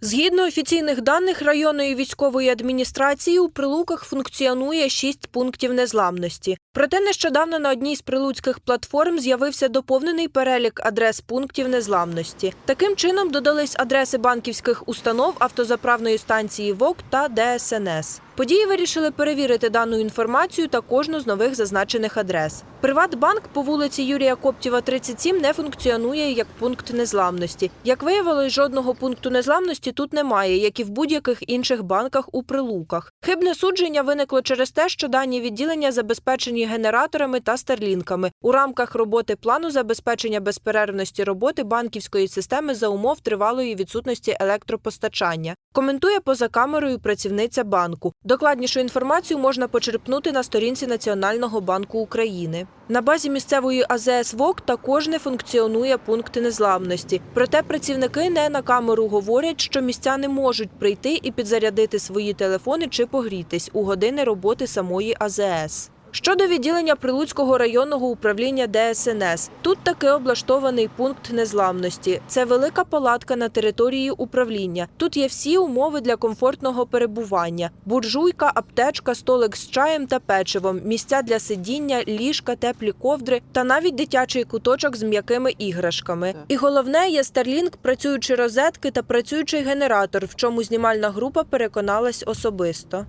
Згідно офіційних даних районної військової адміністрації, у Прилуках функціонує шість пунктів незламності. Проте нещодавно на одній з прилуцьких платформ з'явився доповнений перелік адрес пунктів незламності. Таким чином додались адреси банківських установ, автозаправної станції ВОК та ДСНС. Події вирішили перевірити дану інформацію та кожну з нових зазначених адрес. Приватбанк по вулиці Юрія Коптєва, 37 не функціонує як пункт незламності. Як виявилось, жодного пункту незламності тут немає, як і в будь-яких інших банках у прилуках. Хибне судження виникло через те, що дані відділення забезпечені генераторами та старлінками у рамках роботи плану забезпечення безперервності роботи банківської системи за умов тривалої відсутності електропостачання. Коментує поза камерою працівниця банку. Докладнішу інформацію можна почерпнути на сторінці Національного банку України. На базі місцевої АЗС ВОК також не функціонує пункт незламності. Проте працівники не на камеру говорять, що містяни можуть прийти і підзарядити свої телефони чи погрітись у години роботи самої АЗС. Щодо відділення Прилуцького районного управління ДСНС, тут таки облаштований пункт незламності. Це велика палатка на території управління. Тут є всі умови для комфортного перебування: буржуйка, аптечка, столик з чаєм та печивом, місця для сидіння, ліжка, теплі ковдри та навіть дитячий куточок з м'якими іграшками. І головне є Starlink, працюючі розетки та працюючий генератор, в чому знімальна група переконалась особисто.